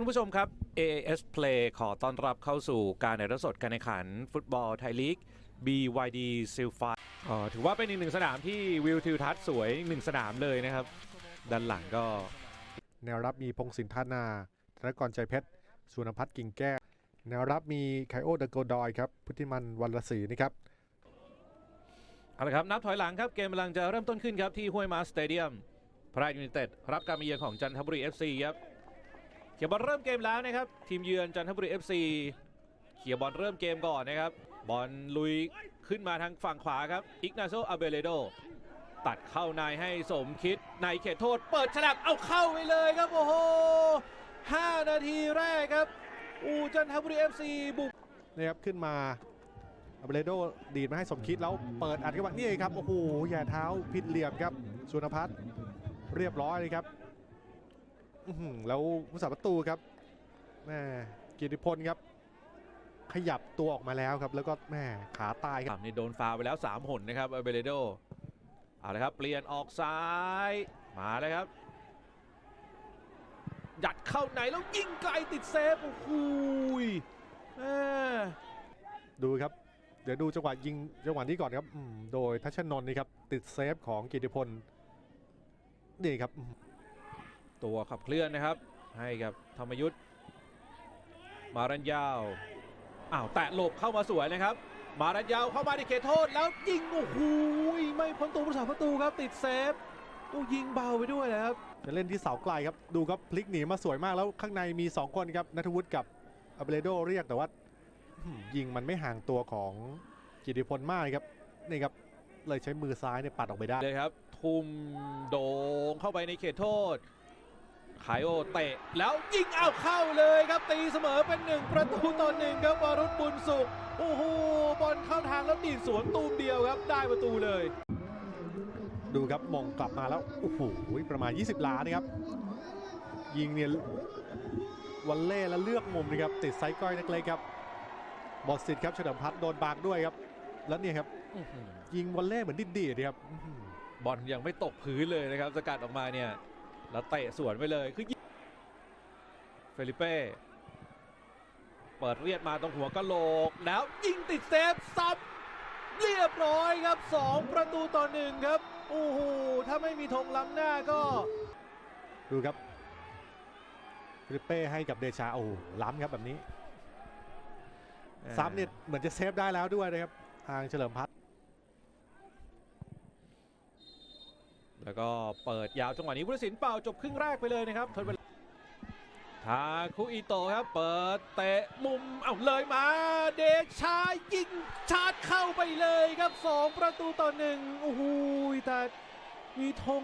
คุณผู้ชมครับ AAS Play ขอต้อนรับเข้าสู่การในรถสดการแข่งขัน ฟุตบอลไทยลีก BYD s i l f a อ๋อถือว่าเป็นอีกหนึ่งสนามที่วิวทิวทัศน์สวยอีกหนึ่งสนามเลยนะครับ ด้านหลังก็แนวรับมีพงศินทนาธนกรใจเพชรสุนพัฒน์กิ่งแก้วแนวรับมีไคโอเดโกดอยครับ พุทธิมันวันละศรีนะครับเอาละครับ นับถอยหลังครับ เกมกำลังจะเริ่มต้นขึ้นครับ ที่ห้วยมาสเตเดียม พระราชยูไนเต็ดรับการมาเยือนของจันทบุรี FC ครับ เขียบอลเริ่มเกมแล้วนะครับ ทีมเยือนจันทบุรี FC เขียบอลเริ่มเกมก่อนนะครับ บอลลุยขึ้นมาทางฝั่งขวาครับอิกนาโซอาเบเลโดตัดเข้าในให้สมคิดในเขตโทษ เปิดฉลับเอาเข้าไปเลยครับ โอ้โห5นาทีแรกครับ อูจันทบุรี FC บุกนะครับขึ้นมาอัเบเลโดดีดมาให้สมคิดแล้วเปิดอัดเข้ามานี่ครับ โอ้โหแย่เท้าผิดเหลี่ยมครับสุนพัฒน์เรียบร้อยเลยครับ แล้วผู้สาประตูครับแม่กิติพลครับ ขยับตัวออกมาแล้วครับ แล้วก็แม่ขาตายครับครับนี่โดนฟาวล์ไปแล้ว3หนนะครับอาเบเลโดเอาละครับ เปลี่ยนออกซ้ายมาเลยครับยัดเข้าในแล้วยิงไกลติดเซฟโอ้โหยแม่ดูครับ เดี๋ยวดูจังหวะยิงจังหวะนี้ก่อนครับอืมโดยทัชนนท์นี่ครับติดเซฟของกิติพลนี่ครับอืม ตัวขับเคลื่อนนะครับ ให้กับธรรมยุทธ์มารันยาวอ้าวแตะหลบเข้ามาสวยนะครับ มารันยาวเข้ามาในเขตโทษแล้วยิงโอ้โหยไม่พ้นตัวผู้สาประตูครับติดเซฟโอ้ยิงเบาไปด้วยนะครับจะเล่นที่เสาไกลครับดูครับพลิกหนีมาสวยมากแล้วข้างในมี 2 คนครับนัทวุฒิกับอัเบเลโดเรียกแต่ว่าอื้อหือยิงมันไม่ห่างตัวของกิติพลมากครับนี่ครับเลยใช้มือซ้ายเนี่ยปัดออกไปได้เลยครับ ทุ่มโด่งเข้าไปในเขตโทษ ไคโอเตะ แล้วยิงเอาเข้าเลยครับตีเสมอเป็นหนึ่งประตูต่อหนึ่งครับวรุษบุญสุข โอ้โหบอลเข้าทางแล้วดีดสวนตูมเดียวครับได้ประตูเลย ดูครับมงกลับมาแล้ว โอ้โหประมาณ 20 ล้านนะครับ ยิงเนี่ยวันเล่แล้วเลือกมุมนะครับติดไซส์ก้อยนักเล็กครับบอสสิทธิ์ครับเฉลิมพัฒน์โดนบากด้วยครับ แล้วเนี่ยครับยิงวอลเล่เหมือนดิดๆนะครับอื้อหือบอลยังไม่ตกพื้นเลยนะครับ สกัดออกมาเนี่ย แล้วเตะสวนไปเลยคือยิงเฟลิเป้เปิดเรียดมาตรงหัวกะโหลก แล้วยิงติดเซฟซ้ำเรียบร้อยครับ 2 ประตูต่อหนึ่งครับโอ้โหถ้าไม่มีธงล้ำหน้าก็ดูครับฟิลิปเป้ให้กับเดชาโอ้โหล้ำครับแบบนี้ซ้ำเนี่ยเหมือนจะเซฟได้แล้วด้วยนะครับทางเฉลิมพัฒน์ แล้ว ก็เปิดยาวจังหวะนี้ผู้ตัดสินเป่าจบครึ่งแรกไปเลยนะครับทดเวลาทาคุอิโตะครับเปิดเตะมุมเอาเลยมา เดชายิงชาร์จเข้าไปเลยครับ 2 ประตูต่อหนึ่งโอ้โหแต่มีธง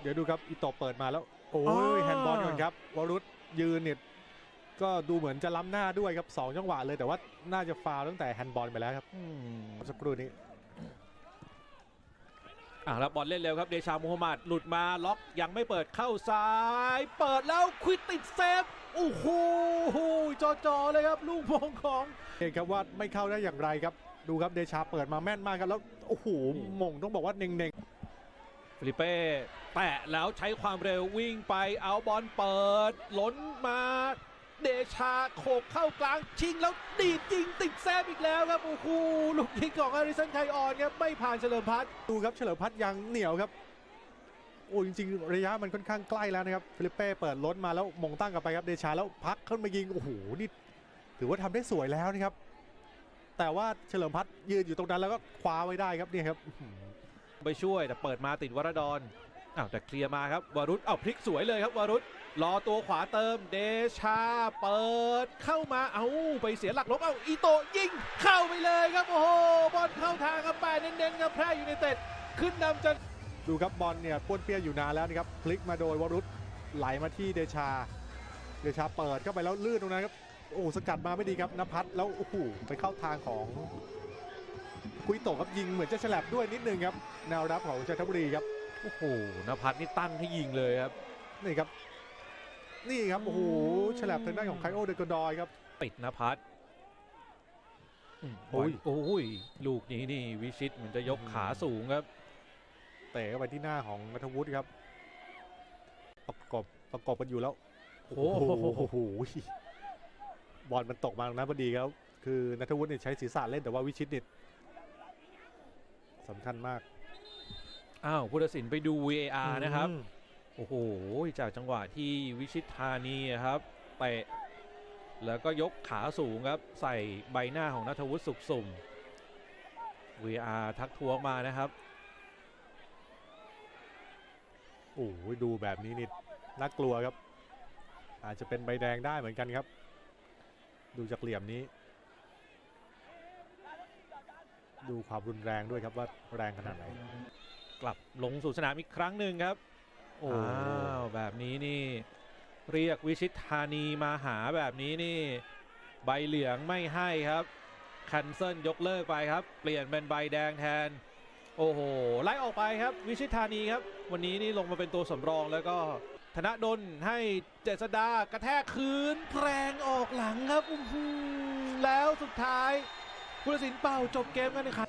เดี๋ยวดูครับอิโตะเปิดมาแล้ว โอ้อ๋ยอแฮนด์บอลก่อนครับวรุษยืนเนี่ยก็ดูเหมือนจะล้ำหน้าด้วยครับสองจังหวะเลยแต่ว่าน่าจะฟาวล์ตั้งแต่แฮนด์บอลไปแล้วครับอืมสักครู่นี้ อะแล้วบอลเล่นเร็วครับเดชามูฮัมหมัดหลุดมาล็อกยังไม่เปิดเข้าซ้าย เปิดแล้วควิดติดเซฟโอ้โหจอๆเลยครับ ลูกมงของเองครับว่าไม่เข้าได้อย่างไรครับ ดูครับเดชาเปิดมาแม่นมากครับแล้วโอ้โหมงต้องบอกว่าเน่งฟิลิเป้แตะแล้วใช้ความเร็ววิ่งไปเอาบอลเปิดล้นมา เดชาโขกเข้ากลางชิงแล้วดีดยิงติดแซมอีกแล้วครับโอ้โหลูกยิงของอาริสันไคออนครับไม่ผ่านเฉลิมพัฒน์ๆดูครับเฉลิมพัฒน์ยังเหนียวครับโอ้จริงๆ ระยะมันค่อนข้างใกล้แล้วนะครับฟิลิปเป้เปิดล้นมาแล้วมงตั้งกลับไปครับเดชาแล้วพักขึ้นมายิงโอ้โหนี่ถือว่าทำได้สวยแล้วนะครับ แต่ว่าเฉลิมพัฒน์ยืนอยู่ตรงนั้นแล้วก็คว้าไว้ได้ครับเนี่ยครับอื้อหือไปช่วยแต่เปิดมาติดวรดอน อ้าวแต่เคลียร์มาครับวรุษเอาพลิกสวยเลยครับวรุษรอตัวขวาเติมเดชาเปิดเข้ามาเอาไปเสียหลักล้มเอาอีโตยิงเข้าไปเลยครับโอ้โหบอลเข้าทางครับแปเน้นๆครับแพร่ยูไนเต็ดขึ้นนำจนดูครับบอลเนี่ยป้วนเปี้ยนอยู่นานแล้วนะครับพลิกมาโดยวรุษไหลมาที่เดชา เดชาเปิดเข้าไปแล้วลื่นตรงนั้นครับโอ้สกัดมาไม่ดีครับนภัสแล้วโอ้โหไปเข้าทางของคุยโตครับยิงเหมือนจะฉลับด้วยนิดนึงครับแนวรับของจันทบุรีครับ โอ้โหนภัสนี่ตั้งให้ยิงเลยครับ นี่ครับ นี่ครับ โอ้โหฉลับทางด้านของไคโอเดโกดอยครับปิดนภัสอืมโอ้ยโอ้ยลูกนี้นี่วิชิตเหมือนจะยกขาสูงครับ เตะเข้าไปที่หน้าของนัทวุฒิครับ ประกบประกบกันอยู่แล้วโอ้โหโอ้โหบอลมันตกมาตรงนั้นพอดีครับ คือนัทวุฒิเนี่ยใช้ศีรษะเล่นแต่ว่าวิชิตเนี่ยสำคัญมาก อ้าวผู้ตัดสินไปดู VAR นะครับอืมโอ้โห จากจังหวะที่วิชิตธานีอะครับเตะแล้วก็ยกขาสูงครับ ใส่ใบหน้าของนัทวุฒิสุขสุ่ม VR ทักท้วงมานะครับ โอ้โหดูแบบนี้นี่น่ากลัวครับ อาจจะเป็นใบแดงได้เหมือนกันครับ ดูจากเหลี่ยมนี้ ดูความรุนแรงด้วยครับว่าแรงขนาดไหน กลับลงสู่สนามอีกครั้งหนึ่งครับโอ้แบบนี้นี่เรียกวิชิตธานีมาหาแบบนี้นี่ ใบเหลืองไม่ให้ครับคันเซิลยกเลิกไปครับ เปลี่ยนเป็นใบแดงแทน โอ้โหไล่ออกไปครับ วิชิตธานีครับ วันนี้นี่ลงมาเป็นตัวสำรองแล้วก็ธนดลให้เจษดากระแทกคืนแรงออกหลังครับแล้วสุดท้ายผู้ตัดสินเป่าจบเกมกันนะครับ